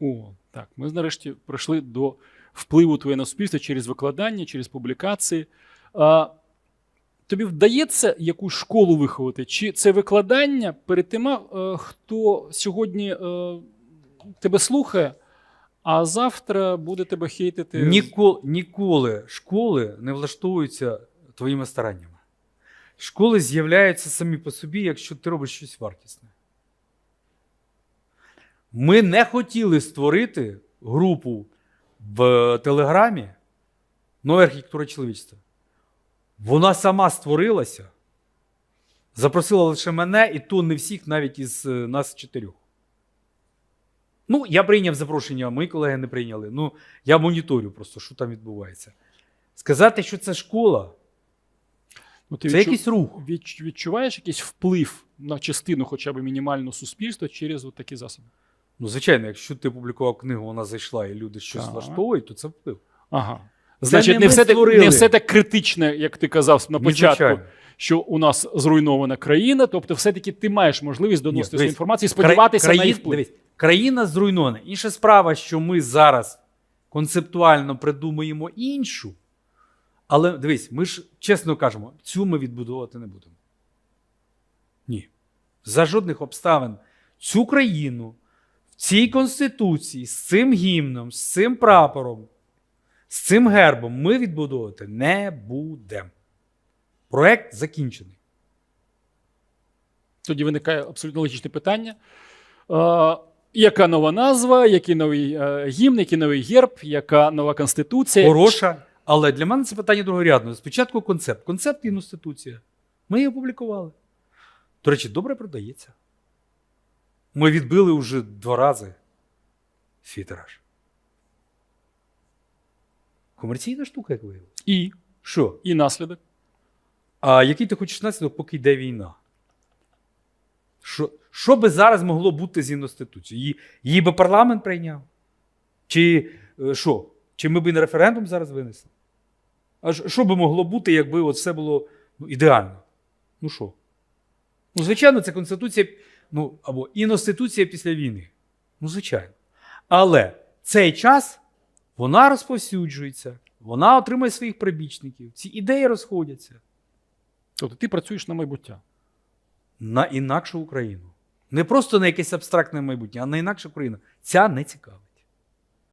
О, так. Ми нарешті прийшли до впливу твоє на суспільство через викладання, через публікації. А, тобі вдається якусь школу виховати? Чи це викладання перед тима, е, хто сьогодні е, тебе слухає, а завтра буде тебе хейтити? Ніколи, ніколи школи не влаштовуються твоїми стараннями. Школи з'являються самі по собі, якщо ти робиш щось вартісне. Ми не хотіли створити групу в Телеграмі Нова архітектура чоловічства. Вона сама створилася, запросила лише мене, і то не всіх, навіть із е, нас чотирьох. Ну, я прийняв запрошення, мої колеги не прийняли. Ну, я моніторю просто, що там відбувається. Сказати, що це школа, Ну, ти це відчу- якийсь рух. відчуваєш якийсь вплив на частину хоча б мінімального суспільства через от такі засоби? Ну, звичайно, якщо ти публікував книгу, вона зайшла і люди щось Так. влаштовують, то це вплив. Ага. Значить, не не, все так, не все так критичне, як ти казав на початку, звичайно. що у нас зруйнована країна. Тобто, все-таки ти маєш можливість доносити свою інформацію, сподіватися Кра- на країн- вплив. Дивись, країна зруйнована. Інша справа, що ми зараз концептуально придумуємо іншу. Але дивись, ми ж чесно кажемо, цю ми відбудовувати не будемо. Ні. За жодних обставин цю країну цій конституції з цим гімном, з цим прапором, з цим гербом ми відбудовувати не будемо. Проект закінчений. Тоді виникає абсолютно логічне питання. Е, яка нова назва, який новий е, гімн, який новий герб, яка нова конституція? Хороша. Але для мене це питання другорядне. Спочатку концепт. Концепт і інституція. Ми її опублікували. До речі, добре продається. Ми відбили вже два рази свій тираж. Комерційна штука, як виявилося. І, Що? і наслідок. А який ти хочеш наслідок, поки йде війна? Що, що би зараз могло бути з інституцією? Її, її би парламент прийняв? Чи е, що? Чи ми б і на референдум зараз винесли? А що би могло бути, якби от все було ну, ідеально? Ну що? Ну, звичайно, це конституція, ну, або інституція після війни. Ну, звичайно. Але цей час вона розповсюджується, вона отримує своїх прибічників, ці ідеї розходяться Тобто ти працюєш на майбуття. на інакшу Україну. Не просто на якесь абстрактне майбутнє, а на інакшу Україну. Ця не цікавить.